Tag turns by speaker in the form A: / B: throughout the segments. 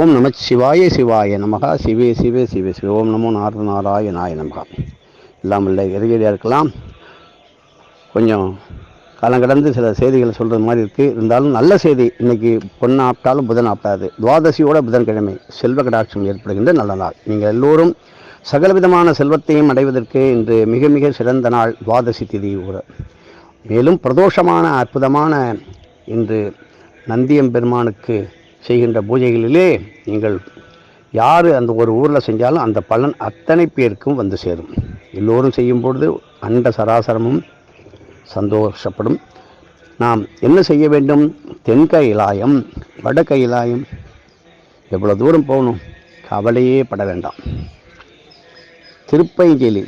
A: ஓம் நம சிவாய சிவாய நமகா. சிவே சிவே சிவே சிவே. ஓம் நமோ நாரத நாராய நாய நமகா. எல்லாம் இல்லை இறுதியாக இருக்கலாம். கொஞ்சம் காலம் கடந்து சில செய்திகளை சொல்கிறது மாதிரி இருக்குது இருந்தாலும் நல்ல செய்தி. இன்றைக்கி பொண்ணு ஆப்டாலும் புதன் ஆப்டாது துவாதசியோட புதன்கிழமை செல்வ கடாட்சம் ஏற்படுகின்ற நல்ல நாள். நீங்கள் எல்லோரும் சகலவிதமான செல்வத்தையும் அடைவதற்கு இன்று மிக மிக சிறந்த நாள் துவாதசி திதி கூட. மேலும் பிரதோஷமான அற்புதமான இன்று நந்தியம் பெருமானுக்கு செய்கின்ற பூஜைகளிலே நீங்கள் யார் அந்த ஒரு ஊரில் செஞ்சாலும் அந்த பலன் அத்தனை பேருக்கும் வந்து சேரும். எல்லோரும் செய்யும் பொழுது அண்ட சராசரமும் சந்தோஷப்படும். நாம் என்ன செய்ய வேண்டும்? தென்கைலாயம் வட கைலாயம். எவ்வளோ தூரம் போகணும்? கவலையே பட வேண்டாம். திருப்பைங்கிலி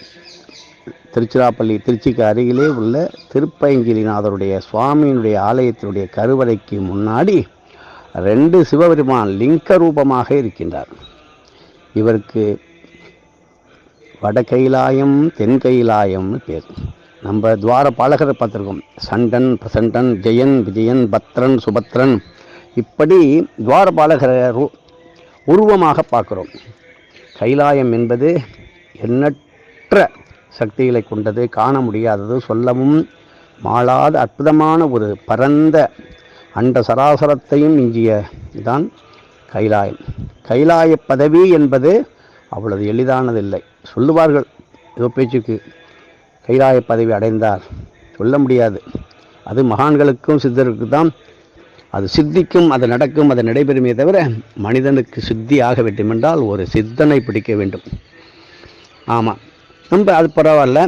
A: திருச்சிராப்பள்ளி திருச்சிக்கு அருகிலே உள்ள திருப்பைங்கிலிநாதருடைய சுவாமியினுடைய ஆலயத்தினுடைய கருவறைக்கு முன்னாடி ரெண்டு சிவபெருமான் லிங்க ரூபமாக இருக்கின்றார். இவருக்கு வட கைலாயம் தென் கைலாயம்னு பேர். நம்ம துவார பாலகரை பார்த்துருக்கோம். சண்டன் பிரசண்டன் ஜெயன் விஜயன் பத்ரன் சுபத்ரன். இப்படி துவார பாலகரை உருவமாக பார்க்குறோம். கைலாயம் என்பது எண்ணற்ற சக்திகளை கொண்டது காண முடியாதது சொல்லவும் மாளாத அற்புதமான ஒரு பரந்த அண்ட சராசரத்தையும் மிஞ்சிய தான் கைலாயம். கைலாய பதவி என்பது அவ்வளவு எளிதானதில்லை. சொல்லுவார்கள் ஏதோ பேச்சுக்கு கைலாய பதவி அடைந்தார். சொல்ல முடியாது. அது மகான்களுக்கும் சித்தருக்கு தான் அது சித்திக்கும் அது நடக்கும் அது நடைபெறுமே தவிர மனிதனுக்கு சித்தி ஆக வேண்டுமென்றால் ஒரு சித்தனை பிடிக்க வேண்டும். ஆமாம் நம்ம அது பரவாயில்ல.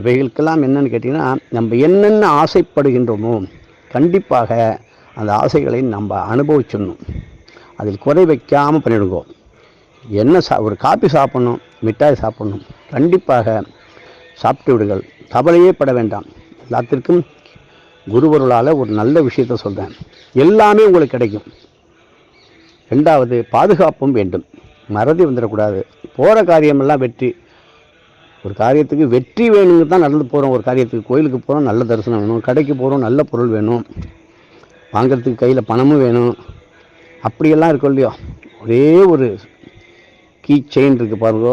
A: இவைகளுக்கெல்லாம் என்னன்னு கேட்டிங்கன்னா நம்ம என்னென்ன ஆசைப்படுகின்றோமோ கண்டிப்பாக அந்த ஆசைகளை நம்ம அனுபவிச்சிடணும். அதில் குறை வைக்காமல் பண்ணிவிடுங்கோ என்ன சா ஒரு காப்பி சாப்பிட்ணும் மிட்டாய் சாப்பிட்ணும். கண்டிப்பாக சாப்பிட்டு விடுங்கள். கவலையே பட வேண்டாம். எல்லாத்திற்கும் குருவருளால் ஒரு நல்ல விஷயத்தை சொல்கிறேன் எல்லாமே உங்களுக்கு கிடைக்கும். ரெண்டாவது பாதுகாப்பும் வேண்டும். மறதி வந்துடக்கூடாது. போகிற காரியமெல்லாம் வெற்றி. ஒரு காரியத்துக்கு வெற்றி வேணுங்க தான் நடந்து போகிறோம் ஒரு காரியத்துக்கு கோயிலுக்கு போகிறோம் நல்ல தரிசனம் வேணும். கடைக்கு போகிறோம் நல்ல பொருள் வேணும். வாங்குறதுக்கு கையில் பணமும் வேணும். அப்படியெல்லாம் இருக்கும் இல்லையோ? ஒரே ஒரு கீ செயின் இருக்குது பாருங்க.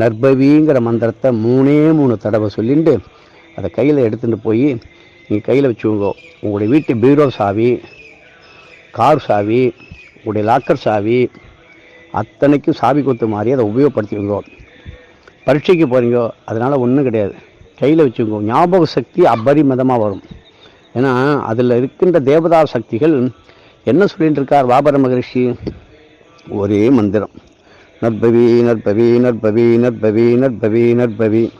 A: நர்பவிங்கிற மந்திரத்தை மூணே மூணு தடவை சொல்லிட்டு அதை கையில் எடுத்துகிட்டு போய் நீங்கள் கையில் வச்சுக்கோங்க. உங்களுடைய வீட்டு பீரோ சாவி கார் சாவி உங்களுடைய லாக்கர் சாவி அத்தனைக்கும் சாவி கொத்து மாதிரி அதை உபயோகப்படுத்திக்கோங்க. பரீட்சைக்கு போகிறீங்க அதனால் ஒன்றும் கிடையாது. கையில் வச்சுக்கோங்க. ஞாபக சக்தி அபரிமிதமாக வரும். ஏன்னா அதில் இருக்கின்ற தேவதா சக்திகள் என்ன சொல்லிட்டு இருக்கார் வாபர மகரிஷி? ஒரே மந்திரம். நற்பவி நற்பவி நற்பவி நற்பவி நற்பவி நற்பவி.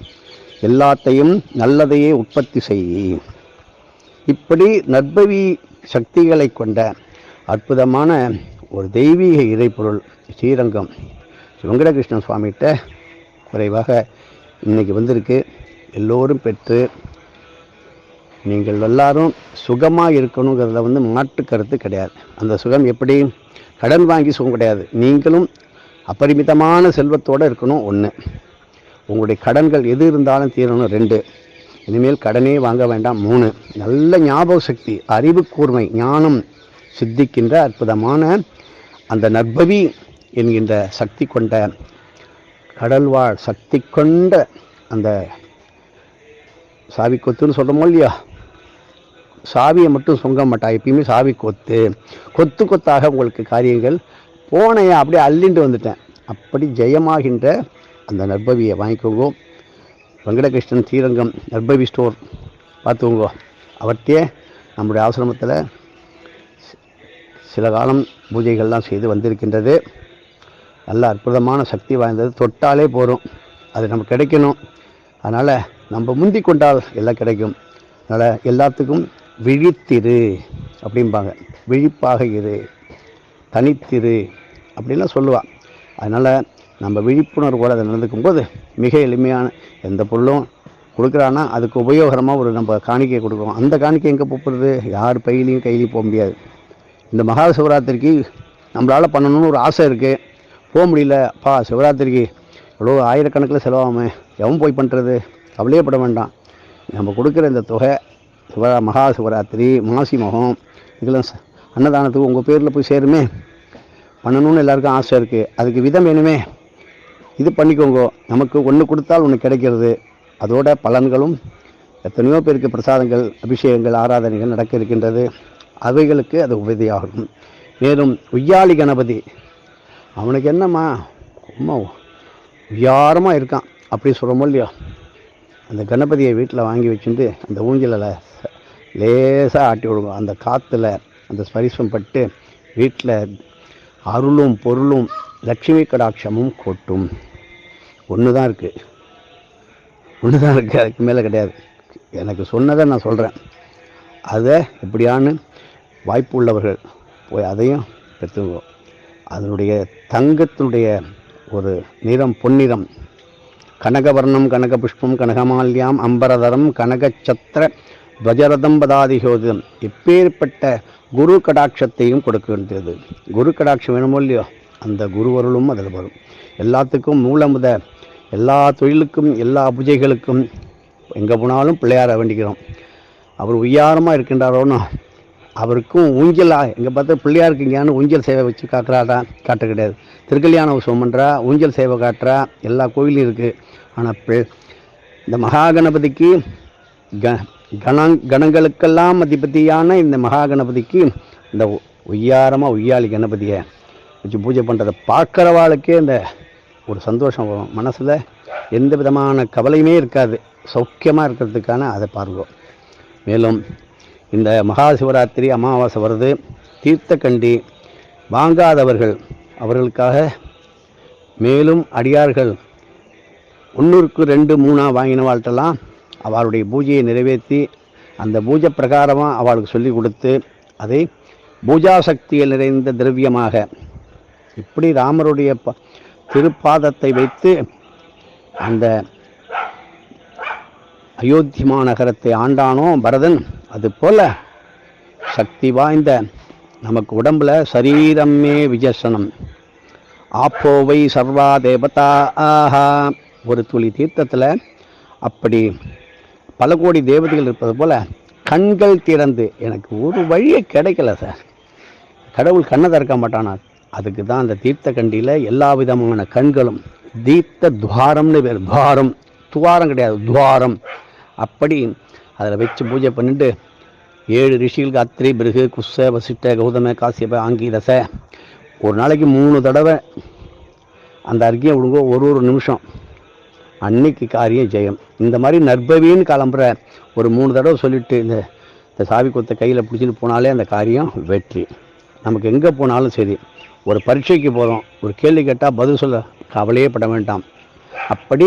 A: எல்லாத்தையும் நல்லதையே உற்பத்தி செய். இப்படி நற்பவி சக்திகளை கொண்ட அற்புதமான ஒரு தெய்வீக இறைப்பொருள் ஸ்ரீரங்கம் வெங்கடகிருஷ்ணன் சுவாமிகிட்ட குறைவாக இன்றைக்கி வந்திருக்கு. எல்லோரும் பெற்று நீங்கள் எல்லாரும் சுகமாக இருக்கணுங்கிறதுல வந்து மாற்று கருத்து கிடையாது. அந்த சுகம் எப்படி? கடன் வாங்கி சுகம் கிடையாது. நீங்களும் அபரிமிதமான செல்வத்தோடு இருக்கணும் ஒன்று உங்களுடைய கடன்கள் எது இருந்தாலும் தீரணும் ரெண்டு. இனிமேல் கடனே வாங்க வேண்டாம் மூணு. நல்ல ஞாபக சக்தி அறிவு கூர்மை ஞானம் சித்திக்கின்ற அற்புதமான அந்த நற்பவி என்கின்ற சக்தி கொண்ட கடல்வாழ் சக்தி கொண்ட அந்த சாவி கொத்துன்னு சொல்கிறோமோ இல்லையா? சாவியை மட்டும் சுங்க மாட்டா எப்பயுமே சாவி கொத்து. கொத்து கொத்தாக உங்களுக்கு காரியங்கள் போனையா அப்படியே அள்ளிண்டு வந்துட்டேன். அப்படி ஜெயமாகின்ற அந்த நற்பவியை வாங்கிக்கோங்கோ. வெங்கடகிருஷ்ணன் ஸ்ரீரங்கம் நற்பவி ஸ்டோர். பார்த்துக்கோங்கோ. அவர்கிட்டயே நம்முடைய ஆசிரமத்தில் சில காலம் பூஜைகள்லாம் செய்து வந்திருக்கின்றது. நல்ல அற்புதமான சக்தி வாய்ந்தது. தொட்டாலே போதும். அது நமக்கு கிடைக்கணும். அதனால் நம்ம முந்தி கொண்டால் எல்லாம் கிடைக்கும். அதனால் எல்லாத்துக்கும் விழித்திரு அப்படிம்பாங்க. விழிப்பாக இரு. தனித்திரு அப்படின்லாம் சொல்லுவாள் அதனால் நம்ம விழிப்புணர்வோடு அதை நடந்துக்கும் போது மிக எளிமையான எந்த பொருளும் கொடுக்குறான்னா அதுக்கு உபயோகரமாக ஒரு நம்ம காணிக்கை கொடுக்குறோம் அந்த காணிக்கை எங்கே போகிறது யார் பையிலையும் கையிலையும் போக முடியாது. இந்த மகா சிவராத்திரிக்கு நம்மளால் பண்ணணும்னு ஒரு ஆசை இருக்குது போக முடியல. அப்பா சிவராத்திரிக்கு எவ்வளோ ஆயிரக்கணக்கில் செலவாகாமல் எவன் போய் பண்ணுறது கவலையே பட வேண்டாம். நம்ம கொடுக்குற இந்த தொகை சிவ மகா சிவராத்திரி மாசி மகம் இதெல்லாம் அன்னதானத்துக்கு உங்கள் பேரில் போய் சேருமே. பண்ணணும்னு எல்லாருக்கும் ஆசை இருக்குது அதுக்கு விதம் வேணுமே. இது பண்ணிக்கோங்க. நமக்கு ஒன்று கொடுத்தால் ஒன்று கிடைக்கிறது. அதோட பலன்களும் எத்தனையோ பேருக்கு பிரசாதங்கள் அபிஷேகங்கள் ஆராதனைகள் நடக்க இருக்கின்றது. அவைகளுக்கு அது உபதியாகும். மேலும் உய்யாளி கணபதி. அவனுக்கு என்னம்மா? ரொம்ப உயாரமாக இருக்கான். அப்படி சொல்கிறோமோ இல்லையோ? அந்த கணபதியை வீட்டில் வாங்கி வச்சுட்டு அந்த ஊஞ்சலில் லேசாக ஆட்டி விடுவோம். அந்த காற்றுல அந்த ஸ்பரிசம் பட்டு வீட்டில் அருளும் பொருளும் லட்சுமி கடாட்சமும் கொட்டும். ஒன்று தான் இருக்குது ஒன்று தான் இருக்குது அதுக்கு மேலே கிடையாது. எனக்கு சொன்னதை நான் சொல்கிறேன் அதை எப்படியான்னு வாய்ப்பு உள்ளவர்கள் போய் அதையும் பெற்றுக்குவோம் அதனுடைய தங்கத்தினுடைய ஒரு நிறம் பொன்னிறம். கனகவர்ணம் கனகபுஷ்பம் கனகமால்யாம் அம்பரதரம் கனகச்சத்திர துவஜரதம் பதாதிகோதம் எப்பேற்பட்ட குரு கடாட்சத்தையும் கொடுக்கின்றது. குரு கடாட்சம் வேணுமோ இல்லையோ? அந்த குருவருளும் அதில் வரும். எல்லாத்துக்கும் மூலமுத எல்லா தொழிலுக்கும் எல்லா பூஜைகளுக்கும் எங்கே போனாலும் பிள்ளையார வேண்டிக்கிறோம். அவர் உய்யாரமாக இருக்கின்றாரோன்னு அவருக்கும் ஊஞ்சலா எங்கே பார்த்தா பிள்ளையாருக்கு இங்கேயானு ஊஞ்சல் சேவை வச்சு காட்டுறாடா காட்ட கிடையாது திருக்கல்யாண உற்சவம் பண்ணுறா ஊஞ்சல் சேவை காட்டுறா எல்லா கோயிலும் இருக்குது ஆனால் இந்த மகாகணபதிக்கு க கண கணங்களுக்கெல்லாம் அதிபதியான இந்த மகாகணபதிக்கு இந்த உய்யாரமாக உய்யாளி கணபதியை வச்சு பூஜை பண்ணுறதை பார்க்குறவாளுக்கே இந்த ஒரு சந்தோஷம் வரும். மனசில் எந்த விதமான கவலையுமே இருக்காது. சௌக்கியமாக இருக்கிறதுக்கான அதை பாருங்க. மேலும் இந்த மகா சிவராத்திரி அமாவாசை வருது. தீர்த்தக்கண்டி வாங்காதவர்கள் அவர்களுக்காக மேலும் அடியார்கள் ஒன்றுக்கு ரெண்டு மூணாக வாங்கின வாழ்த்தெல்லாம் அவளுடைய பூஜையை நிறைவேற்றி அந்த பூஜை பிரகாரமாக அவளுக்கு சொல்லி கொடுத்து அதை பூஜா சக்தியில் நிறைந்த திரவியமாக இப்படி ராமருடைய ப திருப்பாதத்தை வைத்து அந்த அயோத்தி மாநகரத்தை ஆண்டானோ பரதன் அதுபோல் சக்தி வாய்ந்த நமக்கு உடம்புல சரீரமே விஜசனம். ஆப்போவை சர்வா தேவதா ஆஹா ஒரு துளி தீர்த்தத்தில் அப்படி பல கோடி தேவதைகள் இருப்பது போல் கண்கள் திறந்து எனக்கு ஒரு வழியே கிடைக்கல சார். கடவுள் கண்ணை திறக்க மாட்டானா அதுக்கு தான் அந்த தீர்த்த கண்டியில் எல்லா விதமான கண்களும் தீர்த்த துவாரம்னு பேர். துவாரம். துவாரம் கிடையாது துவாரம். அப்படி அதில் வச்சு பூஜை பண்ணிட்டு ஏழு ரிஷிகளுக்கு அத்திரி பிருகு குஸ்ஸ வசிட்ட கௌதம காசியப ஆங்கீரச. ஒரு நாளைக்கு மூணு தடவை அந்த அருகே விடுங்க ஒரு ஒரு நிமிஷம் அன்னைக்கு காரியம் ஜெயம். இந்த மாதிரி நற்பவின்னு கிளம்புற ஒரு மூணு தடவை சொல்லிட்டு இந்த இந்த சாவி கொத்த கையில் பிடிச்சிட்டு போனாலே அந்த காரியம் வெற்றி. நமக்கு எங்கே போனாலும் சரி ஒரு பரீட்சைக்கு போகிறோம் ஒரு கேள்வி கேட்டால் பதில் சொல்ல கவலையே பட வேண்டாம். அப்படி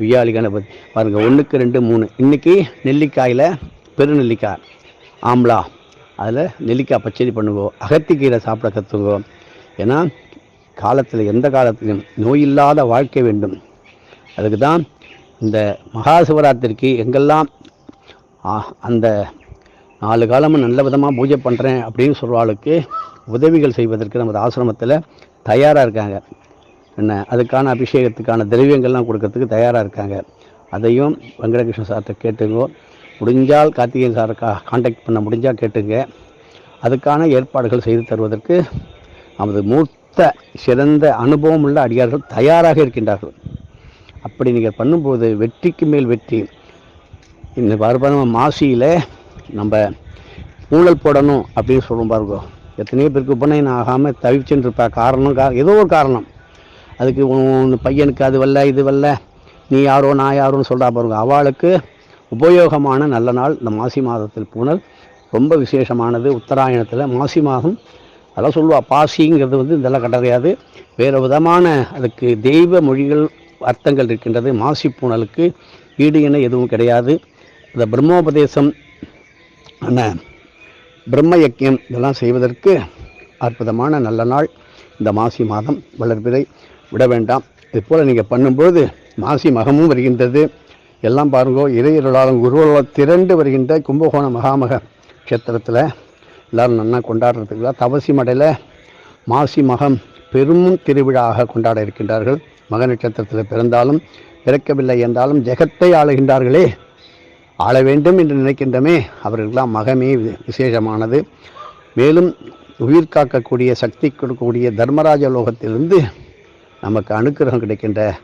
A: வியாழி கணபதி. பாருங்கள் ஒன்றுக்கு ரெண்டு மூணு. இன்றைக்கி நெல்லிக்காயில் பெருநெல்லிக்காய் ஆம்லா. அதில் நெல்லிக்காய் பச்சடி பண்ணுவோம் அகத்திக்கீரை சாப்பிட கற்றுக்குவோம் ஏன்னா காலத்தில் எந்த காலத்திலும் நோயில்லாத வாழ்க்கை வேண்டும். அதுக்கு தான் இந்த மகா சிவராத்திரிக்கு எங்கெல்லாம் அந்த நாலு காலமும் நல்ல விதமாக பூஜை பண்ணுறேன் அப்படின்னு சொல்கிறாளுக்கு உதவிகள் செய்வதற்கு நமது ஆசிரமத்தில் தயாராக இருக்காங்க. என்ன அதுக்கான அபிஷேகத்துக்கான திரவியங்கள்லாம் கொடுக்கறதுக்கு தயாராக இருக்காங்க. அதையும் வெங்கடகிருஷ்ண சார்கிட்ட கேட்டுங்கோ முடிஞ்சால் கார்த்திகேயன் சாரை கா காண்டாக்ட் பண்ண முடிஞ்சால் கேட்டுங்க. அதுக்கான ஏற்பாடுகள் செய்து தருவதற்கு நமது மூத்த சிறந்த அனுபவம் உள்ள அடியார்கள் தயாராக இருக்கின்றார்கள். அப்படி நீங்கள் பண்ணும்போது வெற்றிக்கு மேல் வெற்றி. இந்த பாருங்க மாசியில் நம்ம ஊழல் போடணும் அப்படின்னு சொல்லும் பாருங்க. எத்தனையோ பேருக்கு உபநயனம் ஆகாமல் தவிச்சுன்னு இருப்பா காரணம் கா ஏதோ ஒரு காரணம். அதுக்கு உன் பையனுக்கு அது வரல இது வரல நீ யாரோ நான் யாரோன்னு சொல்கிறா பாருங்க. அவளுக்கு உபயோகமான நல்ல நாள் இந்த மாசி மாதத்தில் பூனல் ரொம்ப விசேஷமானது. உத்தராயணத்தில் மாசி மாதம். அதெல்லாம் சொல்லுவா. பாசிங்கிறது வந்து இதெல்லாம் கிடையாது. வேறு விதமான அதுக்கு தெய்வ மொழிகள் அர்த்தங்கள் இருக்கின்றது. மாசி பூனலுக்கு ஈடு இணை எதுவும் கிடையாது. இந்த பிரம்மோபதேசம் என்ன பிரம்ம யக்கியம் இதெல்லாம் செய்வதற்கு அற்புதமான நல்ல நாள். இந்த மாசி மாதம் வளர்ப்பதை விட வேண்டாம். இது போல் நீங்கள் பண்ணும்போது மாசி மகமும் வருகின்றது. எல்லாம் பாருங்கோ இறையருளாலும் குருவருளால் திரண்டு வருகின்ற கும்பகோணம் மகாமக க்ஷேத்திரத்தில் எல்லோரும் நன்னா கொண்டாடுறதுக்கு தவசி மடையில் மாசி மகம் பெரும் திருவிழாவாக கொண்டாட இருக்கின்றார்கள். மக நட்சத்திரத்தில் பிறந்தாலும் பிறக்கவில்லை என்றாலும் ஜெகத்தை ஆளுகின்றார்களே. ஆள வேண்டும் என்று நினைக்கின்றமே. அவர்களெல்லாம் மகமே வி- விசேஷமானது. மேலும் உயிர் காக்கக்கூடிய சக்தி கொடுக்கக்கூடிய தர்மராஜ லோகத்திலிருந்து நமக்கு அனுக்கிரகம் கிடைக்கின்ற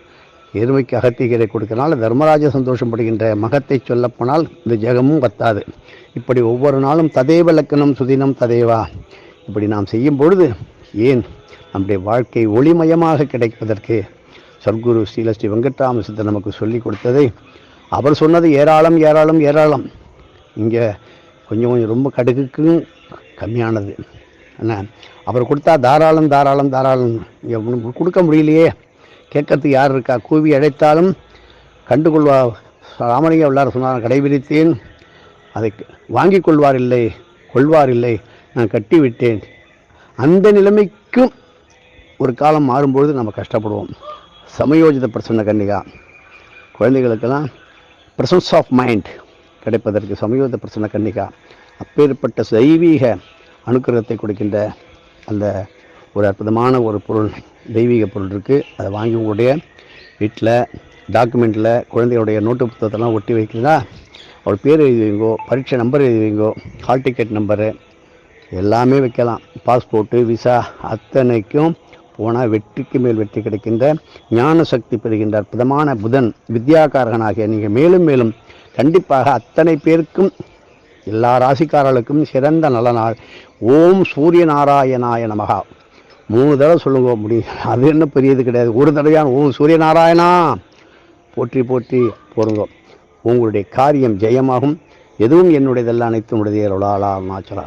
A: எருமைக்கு அகத்திகரை கொடுக்கறனால தர்மராஜ சந்தோஷப்படுகின்ற மகத்தை சொல்லப்போனால் இந்த ஜெகமும் பத்தாது. இப்படி ஒவ்வொரு நாளும் ததேவ லக்கணம் சுதினம் ததேவா. இப்படி நாம் செய்யும் பொழுது ஏன் நம்முடைய வாழ்க்கை ஒளிமயமாக கிடைப்பதற்கு சத்குரு ஸ்ரீலஸ்ரீ வெங்கட்ராம சித்தர் நமக்கு சொல்லி கொடுத்ததை அவர் சொன்னது ஏராளம் ஏராளம் ஏராளம். இங்கே கொஞ்சம் கொஞ்சம் ரொம்ப கடுகுக்கும் கம்மியானது. என்ன? அவர் கொடுத்தா தாராளம் தாராளம் தாராளம். இங்கே கொடுக்க முடியலையே. கேட்கறதுக்கு யார் இருக்கா? கூவி அழைத்தாலும் கண்டுகொள்வா ராமலிங்க உள்ளார் சொன்னார் கடைபிடித்தேன். அதை வாங்கிக் கொள்வார் இல்லை கொள்வார் இல்லை. நான் கட்டிவிட்டேன். அந்த நிலைமைக்கும் ஒரு காலம் மாறும்பொழுது நம்ம கஷ்டப்படுவோம். சமயோஜித பிரசன்ன கன்னிகா. குழந்தைகளுக்கெல்லாம் பிரசன்ஸ் ஆஃப் மைண்ட் கிடைப்பதற்கு சமயோஜித பிரசன்ன கன்னிகா. அப்பேற்பட்ட தெய்வீக அனுக்கிரகத்தை கொடுக்கின்ற அந்த ஒரு அற்புதமான ஒரு பொருள் தெய்வீக பொருள் இருக்குது அதை வாங்கி உங்களுடைய வீட்டில் டாக்குமெண்ட்டில் குழந்தையுடைய நோட்டு புத்தகத்தெல்லாம் ஒட்டி வைக்கிறதா அவர் பேர் எழுதி வைங்கோ பரீட்சை நம்பர் எழுதி வைங்கோ ஹால் டிக்கெட் நம்பரு எல்லாமே வைக்கலாம். பாஸ்போர்ட்டு விசா அத்தனைக்கும் போனால் வெற்றிக்கு மேல் வெற்றி கிடைக்கின்ற ஞான சக்தி பெறுகின்ற அற்புதமான புதன் வித்யாகாரகனாகிய நீங்கள் மேலும் மேலும் கண்டிப்பாக அத்தனை பேருக்கும் எல்லா ராசிக்காரர்களுக்கும் சிறந்த நல்ல நாள் ஓம் சூரிய நாராயணாய நமகா. மூணு தடவை சொல்லுங்க முடியும் அது என்ன பெரியது கிடையாது. ஒரு தடவையான ஓம் சூரிய நாராயணா போற்றி போற்றி போருங்க. உங்களுடைய காரியம் ஜெயமாகும். எதுவும் என்னுடையதெல்லாம் அனைத்து உடையதே அருளாளா அருணாச்சலா.